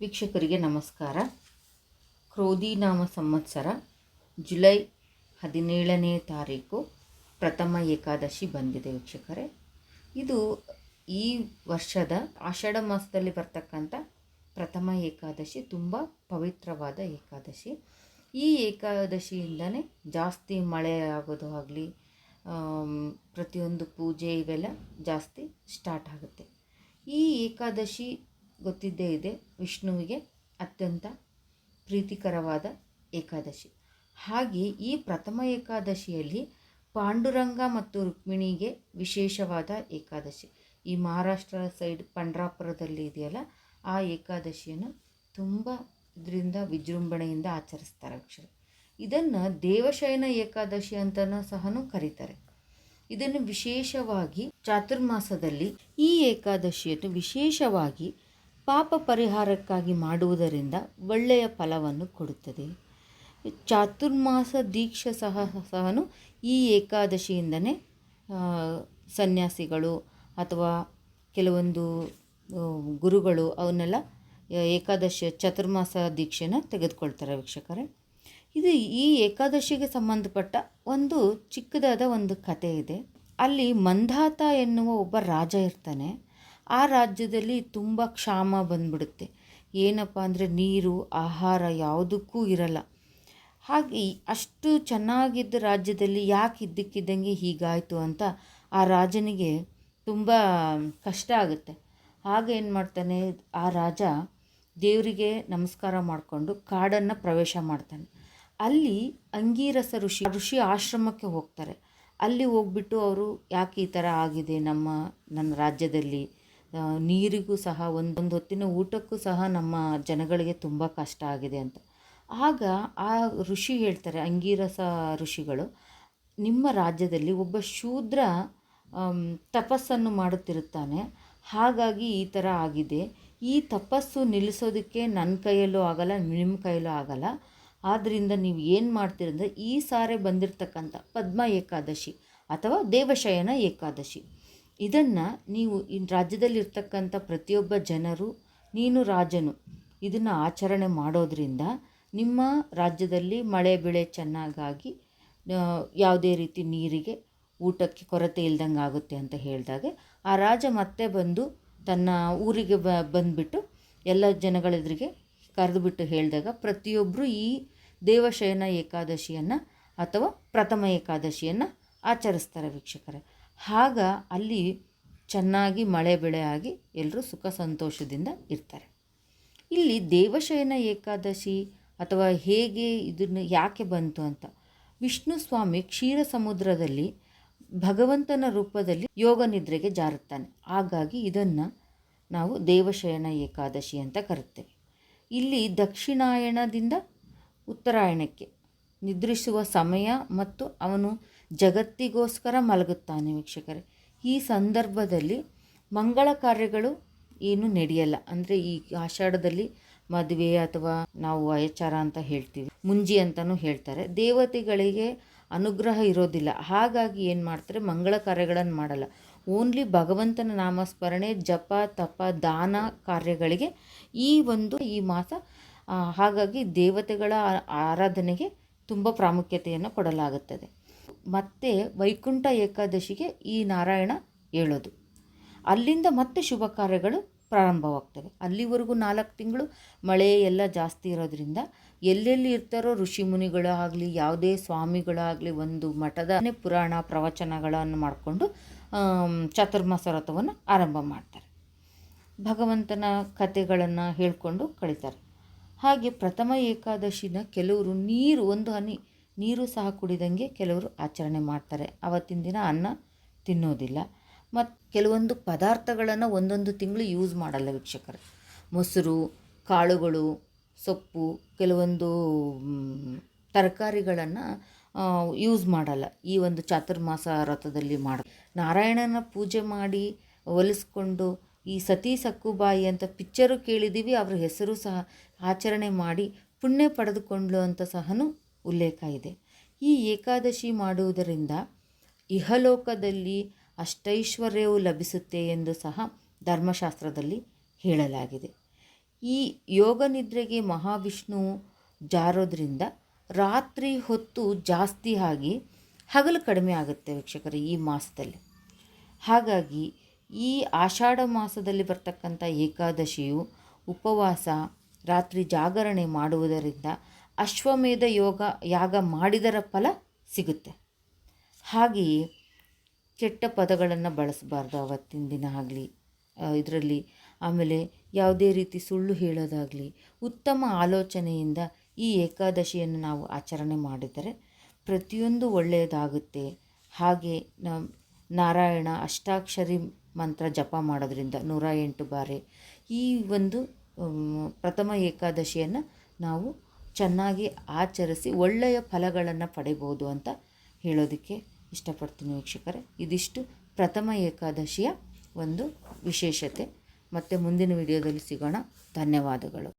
ವೀಕ್ಷಕರಿಗೆ ನಮಸ್ಕಾರ. ಕ್ರೋಧಿನಾಮ ಸಂವತ್ಸರ, ಜುಲೈ ಹದಿನೇಳನೇ ತಾರೀಕು, ಪ್ರಥಮ ಏಕಾದಶಿ ಬಂದಿದೆ ವೀಕ್ಷಕರೇ. ಇದು ಈ ವರ್ಷದ ಆಷಾಢ ಮಾಸದಲ್ಲಿ ಬರ್ತಕ್ಕಂಥ ಪ್ರಥಮ ಏಕಾದಶಿ, ತುಂಬ ಪವಿತ್ರವಾದ ಏಕಾದಶಿ. ಈ ಏಕಾದಶಿಯಿಂದನೇ ಜಾಸ್ತಿ ಮಳೆ ಆಗೋದು ಆಗಲಿ ಪ್ರತಿಯೊಂದು ಪೂಜೆ ಇವೆಲ್ಲ ಜಾಸ್ತಿ ಸ್ಟಾರ್ಟ್ ಆಗುತ್ತೆ. ಈ ಏಕಾದಶಿ ಗೊತ್ತಿದ್ದೇ ಇದೆ. ವಿಷ್ಣುವಿಗೆ ಅತ್ಯಂತ ಪ್ರೀತಿಕರವಾದ ಏಕಾದಶಿ. ಹಾಗೆ ಈ ಪ್ರಥಮ ಏಕಾದಶಿಯಲ್ಲಿ ಪಾಂಡುರಂಗ ಮತ್ತು ರುಕ್ಮಿಣಿಗೆ ವಿಶೇಷವಾದ ಏಕಾದಶಿ. ಈ ಮಹಾರಾಷ್ಟ್ರ ಸೈಡ್ ಪಂಡ್ರಾಪುರದಲ್ಲಿ ಇದೆಯಲ್ಲ, ಆ ಏಕಾದಶಿಯನ್ನು ತುಂಬ ಇದರಿಂದ ವಿಜೃಂಭಣೆಯಿಂದ ಆಚರಿಸ್ತಾರೆ ಅಕ್ಷರ. ಇದನ್ನು ದೇವಶಯನ ಏಕಾದಶಿ ಅಂತಲೂ ಸಹ ಕರೀತಾರೆ. ಇದನ್ನು ವಿಶೇಷವಾಗಿ ಚಾತುರ್ಮಾಸದಲ್ಲಿ ಈ ಏಕಾದಶಿಯನ್ನು ವಿಶೇಷವಾಗಿ ಪಾಪ ಪರಿಹಾರಕ್ಕಾಗಿ ಮಾಡುವುದರಿಂದ ಒಳ್ಳೆಯ ಫಲವನ್ನು ಕೊಡುತ್ತದೆ. ಚಾತುರ್ಮಾಸ ದೀಕ್ಷೆ ಸಹ ಸಹ ಈ ಏಕಾದಶಿಯಿಂದನೇ ಸನ್ಯಾಸಿಗಳು ಅಥವಾ ಕೆಲವೊಂದು ಗುರುಗಳು ಅವನ್ನೆಲ್ಲ ಏಕಾದಶಿ ಚತುರ್ಮಾಸ ದೀಕ್ಷೆನ ತೆಗೆದುಕೊಳ್ತಾರೆ ವೀಕ್ಷಕರೇ. ಇದು ಈ ಏಕಾದಶಿಗೆ ಸಂಬಂಧಪಟ್ಟ ಒಂದು ಚಿಕ್ಕದಾದ ಒಂದು ಕತೆ ಇದೆ. ಅಲ್ಲಿ ಮಂಧಾತ ಎನ್ನುವ ಒಬ್ಬ ರಾಜ ಇರ್ತಾನೆ. ಆ ರಾಜ್ಯದಲ್ಲಿ ತುಂಬ ಕ್ಷಾಮ ಬಂದ್ಬಿಡುತ್ತೆ. ಏನಪ್ಪ ಅಂದರೆ ನೀರು, ಆಹಾರ ಯಾವುದಕ್ಕೂ ಇರಲ್ಲ. ಹಾಗೆ ಅಷ್ಟು ಚೆನ್ನಾಗಿದ್ದ ರಾಜ್ಯದಲ್ಲಿ ಯಾಕೆ ಇದ್ದಕ್ಕಿದ್ದಂಗೆ ಹೀಗಾಯಿತು ಅಂತ ಆ ರಾಜನಿಗೆ ತುಂಬ ಕಷ್ಟ ಆಗುತ್ತೆ. ಆಗ ಏನು ಮಾಡ್ತಾನೆ, ಆ ರಾಜ ದೇವರಿಗೆ ನಮಸ್ಕಾರ ಮಾಡಿಕೊಂಡು ಕಾಡನ್ನು ಪ್ರವೇಶ ಮಾಡ್ತಾನೆ. ಅಲ್ಲಿ ಅಂಗೀರಸ ಋಷಿ ಋಷಿ ಆಶ್ರಮಕ್ಕೆ ಹೋಗ್ತಾರೆ. ಅಲ್ಲಿ ಹೋಗ್ಬಿಟ್ಟು ಅವರು, ಯಾಕೆ ಈ ಥರ ಆಗಿದೆ ನಮ್ಮ, ನನ್ನ ರಾಜ್ಯದಲ್ಲಿ? ನೀರಿಗೂ ಸಹ ಒಂದೊಂದು ಹೊತ್ತಿನ ಊಟಕ್ಕೂ ಸಹ ನಮ್ಮ ಜನಗಳಿಗೆ ತುಂಬ ಕಷ್ಟ ಆಗಿದೆ ಅಂತ. ಆಗ ಆ ಋಷಿ ಹೇಳ್ತಾರೆ, ಅಂಗೀರಸ ಋಷಿಗಳು, ನಿಮ್ಮ ರಾಜ್ಯದಲ್ಲಿ ಒಬ್ಬ ಶೂದ್ರ ತಪಸ್ಸನ್ನು ಮಾಡುತ್ತಿರುತ್ತಾನೆ. ಹಾಗಾಗಿ ಈ ಥರ ಆಗಿದೆ. ಈ ತಪಸ್ಸು ನಿಲ್ಲಿಸೋದಕ್ಕೆ ನನ್ನ ಕೈಯಲ್ಲೂ ಆಗಲ್ಲ ನಿಮ್ಮ ಕೈಯಲ್ಲೂ ಆಗಲ್ಲ. ಆದ್ದರಿಂದ ನೀವು ಏನು ಮಾಡ್ತೀರಂದರೆ, ಈ ಸಾರೆ ಬಂದಿರತಕ್ಕಂಥ ಪದ್ಮ ಏಕಾದಶಿ ಅಥವಾ ದೇವಶಯನ ಏಕಾದಶಿ. ಇದನ್ನು ನೀವು ಈ ರಾಜ್ಯದಲ್ಲಿರ್ತಕ್ಕಂಥ ಪ್ರತಿಯೊಬ್ಬ ಜನರು, ನೀನು ರಾಜನು, ಇದನ್ನು ಆಚರಣೆ ಮಾಡೋದ್ರಿಂದ ನಿಮ್ಮ ರಾಜ್ಯದಲ್ಲಿ ಮಳೆ, ಬೆಳೆ ಚೆನ್ನಾಗಾಗಿ ಯಾವುದೇ ರೀತಿ ನೀರಿಗೆ ಊಟಕ್ಕೆ ಕೊರತೆ ಇಲ್ದಂಗೆ ಆಗುತ್ತೆ ಅಂತ ಹೇಳಿದಾಗ ಆ ರಾಜ ಮತ್ತೆ ಬಂದು ತನ್ನ ಊರಿಗೆ ಬ, ಬಂದುಬಿಟ್ಟು ಎಲ್ಲ ಜನಗಳೆದುರಿಗೆ ಕರೆದುಬಿಟ್ಟು ಹೇಳಿದಾಗ ಪ್ರತಿಯೊಬ್ಬರು ಈ ದೇವಶಯನ ಏಕಾದಶಿಯನ್ನು ಅಥವಾ ಪ್ರಥಮ ಏಕಾದಶಿಯನ್ನು ಆಚರಿಸ್ತಾರೆ ವೀಕ್ಷಕರೇ. ಆಗ ಅಲ್ಲಿ ಚೆನ್ನಾಗಿ ಮಳೆ ಬೆಳೆ ಆಗಿ ಎಲ್ಲರೂ ಸುಖ ಸಂತೋಷದಿಂದ ಇರ್ತಾರೆ. ಇಲ್ಲಿ ದೇವಶಯನ ಏಕಾದಶಿ ಅಥವಾ ಹೇಗೆ ಇದನ್ನು ಯಾಕೆ ಬಂತು ಅಂತ, ವಿಷ್ಣು ಸ್ವಾಮಿ ಕ್ಷೀರ ಸಮುದ್ರದಲ್ಲಿ ಭಗವಂತನ ರೂಪದಲ್ಲಿ ಯೋಗ ನಿದ್ರೆಗೆ ಜಾರುತ್ತಾನೆ. ಹಾಗಾಗಿ ಇದನ್ನು ನಾವು ದೇವಶಯನ ಏಕಾದಶಿ ಅಂತ ಕರುತ್ತೇವೆ ಇಲ್ಲಿ ದಕ್ಷಿಣಾಯಣದಿಂದ ಉತ್ತರಾಯಣಕ್ಕೆ ನಿದ್ರಿಸುವ ಸಮಯ ಮತ್ತು ಅವನು ಜಗತ್ತಿಗೋಸ್ಕರ ಮಲಗುತ್ತಾನೆ ವೀಕ್ಷಕರೇ. ಈ ಸಂದರ್ಭದಲ್ಲಿ ಮಂಗಳ ಕಾರ್ಯಗಳು ಏನು ನಡೆಯಲ್ಲ. ಅಂದರೆ ಈ ಆಷಾಢದಲ್ಲಿ ಮದುವೆ ಅಥವಾ ನಾವು ಅಯಚಾರ ಅಂತ ಹೇಳ್ತೀವಿ, ಮುಂಜಿ ಅಂತಲೂ ಹೇಳ್ತಾರೆ. ದೇವತೆಗಳಿಗೆ ಅನುಗ್ರಹ ಇರೋದಿಲ್ಲ. ಹಾಗಾಗಿ ಏನು ಮಾಡ್ತಾರೆ? ಮಂಗಳ ಕಾರ್ಯಗಳನ್ನು ಮಾಡಲ್ಲ. ಓನ್ಲಿ ಭಗವಂತನ ನಾಮಸ್ಮರಣೆ, ಜಪ, ತಪ, ದಾನ ಕಾರ್ಯಗಳಿಗೆ ಈ ಒಂದು ಈ ಮಾಸ ಹಾಗಾಗಿ ದೇವತೆಗಳ ಆರಾಧನೆಗೆ ತುಂಬ ಪ್ರಾಮುಖ್ಯತೆಯನ್ನು ಕೊಡಲಾಗುತ್ತದೆ. ಮತ್ತು ವೈಕುಂಠ ಏಕಾದಶಿಗೆ ಈ ನಾರಾಯಣ ಹೇಳೋದು ಅಲ್ಲಿಂದ ಮತ್ತೆ ಶುಭ ಕಾರ್ಯಗಳು ಪ್ರಾರಂಭವಾಗ್ತವೆ. ಅಲ್ಲಿವರೆಗೂ ನಾಲ್ಕು ತಿಂಗಳು ಮಳೆ ಎಲ್ಲ ಜಾಸ್ತಿ ಇರೋದ್ರಿಂದ ಎಲ್ಲೆಲ್ಲಿ ಇರ್ತಾರೋ ಋಷಿ ಮುನಿಗಳಾಗಲಿ, ಯಾವುದೇ ಸ್ವಾಮಿಗಳಾಗಲಿ ಒಂದು ಮಠದ ಪುರಾಣ ಪ್ರವಚನಗಳನ್ನು ಮಾಡಿಕೊಂಡು ಚಾತುರ್ಮಾಸ ವ್ರತವನ್ನು ಆರಂಭ ಮಾಡ್ತಾರೆ. ಭಗವಂತನ ಕಥೆಗಳನ್ನು ಹೇಳಿಕೊಂಡು ಕಳೀತಾರೆ. ಹಾಗೆ ಪ್ರಥಮ ಏಕಾದಶಿನ ಕೆಲವರು ನೀರು, ಒಂದು ಹನಿ ನೀರು ಸಹ ಕುಡಿದಂಗೆ ಕೆಲವರು ಆಚರಣೆ ಮಾಡ್ತಾರೆ. ಅವತ್ತಿನ ದಿನ ಅನ್ನ ತಿನ್ನೋದಿಲ್ಲ. ಮತ್ತು ಕೆಲವೊಂದು ಪದಾರ್ಥಗಳನ್ನು ಒಂದೊಂದು ತಿಂಗಳು ಯೂಸ್ ಮಾಡಲ್ಲ ವೀಕ್ಷಕರು. ಮೊಸರು, ಕಾಳುಗಳು, ಸೊಪ್ಪು, ಕೆಲವೊಂದು ತರಕಾರಿಗಳನ್ನು ಯೂಸ್ ಮಾಡಲ್ಲ. ಈ ಒಂದು ಚಾತುರ್ಮಾಸ ವ್ರತದಲ್ಲಿ ಮಾಡ, ನಾರಾಯಣನ ಪೂಜೆ ಮಾಡಿ ಒಲಿಸ್ಕೊಂಡು ಈ ಸತಿ ಸಕ್ಕುಬಾಯಿ ಅಂತ ಪಿಕ್ಚರು ಕೇಳಿದ್ದೀವಿ ಅವ್ರ ಹೆಸರು ಸಹ ಆಚರಣೆ ಮಾಡಿ ಪುಣ್ಯ ಪಡೆದುಕೊಂಡ್ಲು ಅಂತ ಸಹನೂ ಉಲ್ಲೇಖ ಇದೆ. ಈ ಏಕಾದಶಿ ಮಾಡುವುದರಿಂದ ಇಹಲೋಕದಲ್ಲಿ ಅಷ್ಟೈಶ್ವರ್ಯವು ಲಭಿಸುತ್ತೆ ಎಂದು ಸಹ ಧರ್ಮಶಾಸ್ತ್ರದಲ್ಲಿ ಹೇಳಲಾಗಿದೆ. ಈ ಯೋಗ ನಿದ್ರೆಗೆ ಮಹಾವಿಷ್ಣು ಜಾರೋದ್ರಿಂದ ರಾತ್ರಿ ಹೊತ್ತು ಜಾಸ್ತಿ ಆಗಿ ಹಗಲು ಕಡಿಮೆ ಆಗುತ್ತೆ ವೀಕ್ಷಕರು ಈ ಮಾಸದಲ್ಲಿ. ಹಾಗಾಗಿ ಈ ಆಷಾಢ ಮಾಸದಲ್ಲಿ ಬರ್ತಕ್ಕಂಥ ಏಕಾದಶಿಯು ಉಪವಾಸ, ರಾತ್ರಿ ಜಾಗರಣೆ ಮಾಡುವುದರಿಂದ ಅಶ್ವಮೇಧ ಯೋಗ ಯಾಗ ಮಾಡಿದರ ಫಲ ಸಿಗುತ್ತೆ. ಹಾಗೆಯೇ ಕೆಟ್ಟ ಪದಗಳನ್ನು ಬಳಸಬಾರ್ದು ಅವತ್ತಿನ ದಿನ ಆಗಲಿ. ಇದರಲ್ಲಿ ಆಮೇಲೆ ಯಾವುದೇ ರೀತಿ ಸುಳ್ಳು ಹೇಳೋದಾಗಲಿ, ಉತ್ತಮ ಆಲೋಚನೆಯಿಂದ ಈ ಏಕಾದಶಿಯನ್ನು ನಾವು ಆಚರಣೆ ಮಾಡಿದರೆ ಪ್ರತಿಯೊಂದು ಒಳ್ಳೆಯದಾಗುತ್ತೆ. ಹಾಗೆ ನಮ್ಮ ನಾರಾಯಣ ಅಷ್ಟಾಕ್ಷರಿ ಮಂತ್ರ ಜಪ ಮಾಡೋದ್ರಿಂದ ನೂರ ಎಂಟು ಬಾರಿ ಈ ಒಂದು ಪ್ರಥಮ ಏಕಾದಶಿಯನ್ನು ನಾವು ಚೆನ್ನಾಗಿ ಆಚರಿಸಿ ಒಳ್ಳೆಯ ಫಲಗಳನ್ನು ಪಡಿಬೋದು ಅಂತ ಹೇಳೋದಕ್ಕೆ ಇಷ್ಟಪಡ್ತೀನಿ ವೀಕ್ಷಕರೇ. ಇದಿಷ್ಟು ಪ್ರಥಮ ಏಕಾದಶಿಯ ಒಂದು ವಿಶೇಷತೆ. ಮತ್ತು ಮುಂದಿನ ವಿಡಿಯೋದಲ್ಲಿ ಸಿಗೋಣ. ಧನ್ಯವಾದಗಳು.